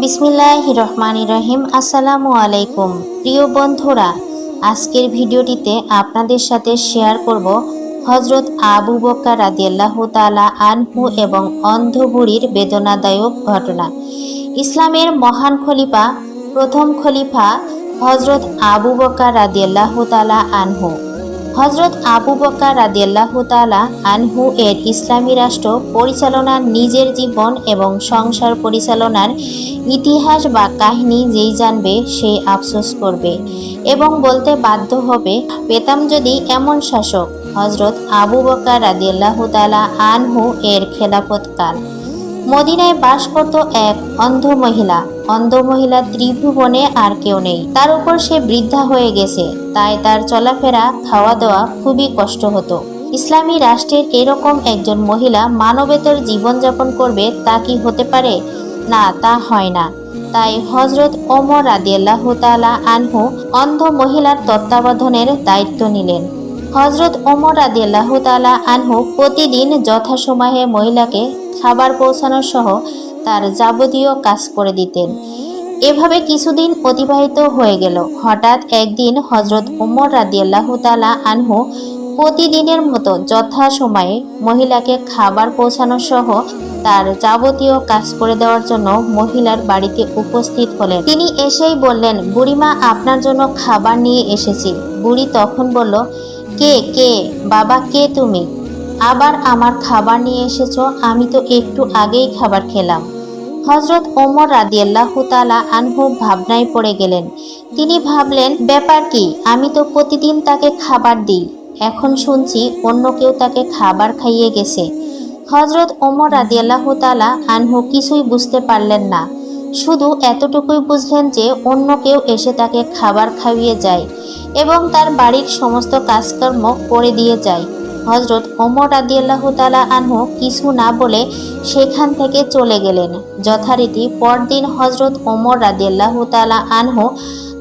বিসমিল্লাহ রহমান রহিম আসসালামু আলাইকুম প্রিয় বন্ধুরা, আজকের ভিডিওটিতে আপনাদের সাথে শেয়ার করব হজরত আবু বক্কর রাদিয়াল্লাহু তাআলা আনহু এবং অন্ধ বুড়ির বেদনাদায়ক ঘটনা। ইসলামের মহান খলিফা, প্রথম খলিফা হজরত আবু বক্কর রাদিয়াল্লাহু তাআলা আনহু। হজরত আবু বক্কর রাদিয়াল্লাহু তাআলা আনহু এর ইসলামী রাষ্ট্র পরিচালনার নিজের জীবন এবং সংসার পরিচালনার ইতিহাস বা কাহিনী যেই জানবে সে আফসোস করবে এবং বলতে বাধ্য হবে, পেতাম যদি এমন শাসক, হজরত আবু বক্কর রাদিয়াল্লাহু তাআলা আনহু এর খেলাফত কাল মদিনায় বাস করত এক অন্ধ মহিলা। অন্ধ মহিলা ত্রিভুবনে আর কেউ নেই। তার উপর সে বৃদ্ধা হয়ে গেছে। তাই তার চলাফেরা খাওয়া দাওয়া খুবই কষ্ট হতো। ইসলামী রাষ্ট্রের এরকম একজন মহিলা মানবেতর জীবনযাপন করবে তা কি হতে পারে? না, তা হয় না। তাই হজরত ওমর রাদিয়াল্লাহ তাআলা আনহু অন্ধ মহিলার তত্ত্বাবধানের দায়িত্ব নিলেন। হজরত ওমর রাদিয়াল্লাহ তাআলা আনহু প্রতিদিন যথাসময়ে মহিলাকে খাবার পৌঁছানো সহ তার যাবতীয় কাজ করে দিতেন। এভাবে কিছুদিন অতিবাহিত হয়ে গেল। হঠাৎ একদিন হজরত ওমর রাদিয়াল্লাহ তাআলা আনহু প্রতিদিনের মতো যথাসময়ে মহিলাকে খাবার পৌঁছানো সহ তার যাবতীয় কাজ করে দেওয়ার জন্য মহিলার বাড়িতে উপস্থিত হলেন। তিনি এসেই বললেন, বুড়িমা, আপনার জন্য খাবার নিয়ে এসেছি। বুড়ি তখন বলল কে কে? বাবা, কে তুমি? আবার আমার খাবার নিয়ে এসেছ, আমি তো একটু আগেই খাবার খেলাম। হজরত ওমর রাদিয়াল্লাহ তালা আনহু ভাবনায় পড়ে গেলেন। তিনি ভাবলেন, ব্যাপার কি? আমি তো প্রতিদিন তাকে খাবার দিই। এখন শুনছি অন্য কেউ তাকে খাবার খাইয়ে গেছে। হজরত ওমর রাদিয়াল্লাহ তালা আনহু কিছুই বুঝতে পারলেন না। শুধু এতটুকুই বুঝলেন যে অন্য কেউ এসে তাকে খাবার খাইয়ে যায় এবং তার বাড়ির সমস্ত কাজকর্ম করে দিয়ে যায়। হজরত ওমর রাদিয়াল্লাহু তালা আনহু কিছু না বলে সেখান থেকে চলে গেলেন। যথারীতি পরদিন হজরত ওমর রাদিয়াল্লাহু তালা আনহু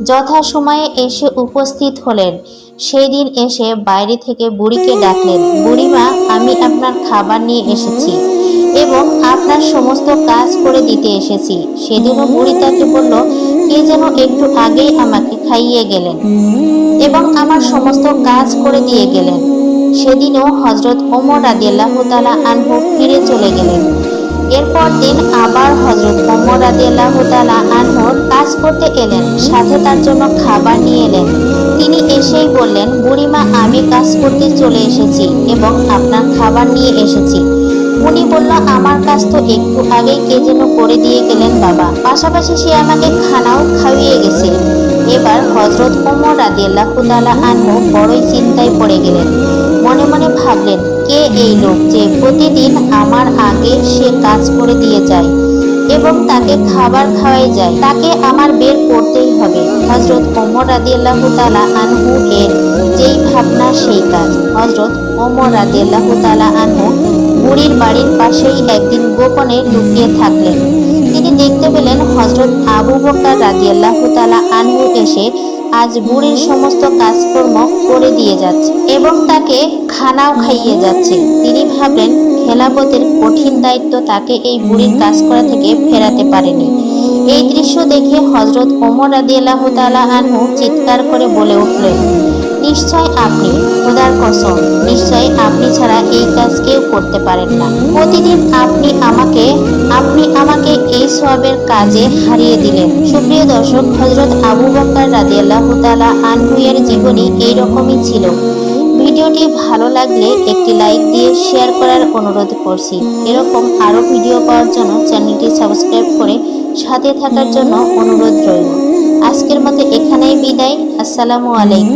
যথাসময়ে এসে উপস্থিত হলেন। সেই দিন এসে বাইরে থেকে বুড়িকে ডাকলেন, বুড়িমা, আমি আপনার খাবার নিয়ে এসেছি। এবং আপনার সমস্ত কাজ করে দিতে এসেছি। সেদিনও বুড়ি তাকে বলল কে যেন একটু আগেই আমাকে খাইয়ে গেলেন এবং আমার সমস্ত কাজ করে দিয়ে গেলেন। সেদিনও হজরত ওমর রাদিয়াল্লাহ তালা আনহু ফিরে চলে গেলেন। এরপর দিন আবার হজরত ওমর রাদিয়াল্লাহ তালা আনহুর কাজ করতে এলেন, সাথে তার জন্য খাবার নিয়ে এলেন। তিনি এসেই বললেন, বুড়িমা, আমি কাজ করতে চলে এসেছি এবং আপনার খাবার নিয়ে এসেছি। উনি বলল, আমার কাজ তো একটু আগেই কে যেন করে দিয়ে গেলেন বাবা। পাশাপাশি সে আমাকে খানাও খাইয়ে গেছে। এবার হজরত ওমর রাদিয়াল্লাহ তালা আনহু বড়ই চিন্তায় পড়ে গেলেন। মনে মনে ভাবলেন, কে এই লোক যে প্রতিদিন আমার আগে সে কাজ করে দিয়ে যায় এবং তাকে খাবার খাওয়াই যায়? তাকে আমার বের করতেই হবে। হজরত ওমর রাদিয়াল্লাহ তালা আনহু এর যেই ভাবনা, সেই কাজ। হজরত ওমর রাদিয়াল্লাহ তালা আনহু বুড়ির বাড়ির পাশেই একদিন গোপনে লুকিয়ে থাকলেন। তিনি দেখতে পেলেন হজরত আবু বক্কর রাদিয়াল্লাহ তালা আনহু এসে আজ বুড়ির সমস্ত কাজকর্ম করে দিয়ে যাচ্ছে এবং তাকে খানাও খাইয়ে যাচ্ছে। তিনি ভাবলেন, খেলাপতের কঠিন দায়িত্ব তাকে এই বুড়ির কাজ করা থেকে ফেরাতে পারেনি। এই দৃশ্য দেখে হজরত ওমর রাদিয়াল্লাহ তালা আনহু চিৎকার করে বলে উঠলেন নিশ্চয় আপনি, খোদার কসম, নিশ্চয় আপনি ছাড়া এই কাজ কেউ করতে পারেন না। প্রতিদিন আপনি আমাকে আপনি আমাকে এই সবের কাজে হারিয়ে দিলেন। সুপ্রিয় দর্শক হজরত আবু বক্কর রাদিয়াল্লাহ তালা আনহুয়ের জীবনী এইরকমই ছিল। ভিডিওটি ভালো লাগলে একটি লাইক দিয়ে শেয়ার করার অনুরোধ করছি। এরকম আরও ভিডিও পাওয়ার জন্য চ্যানেলটি সাবস্ক্রাইব করে সাথে থাকার জন্য অনুরোধ রইল। আজকের মতো এখানেই বিদায়। আসসালামু আলাইকুম।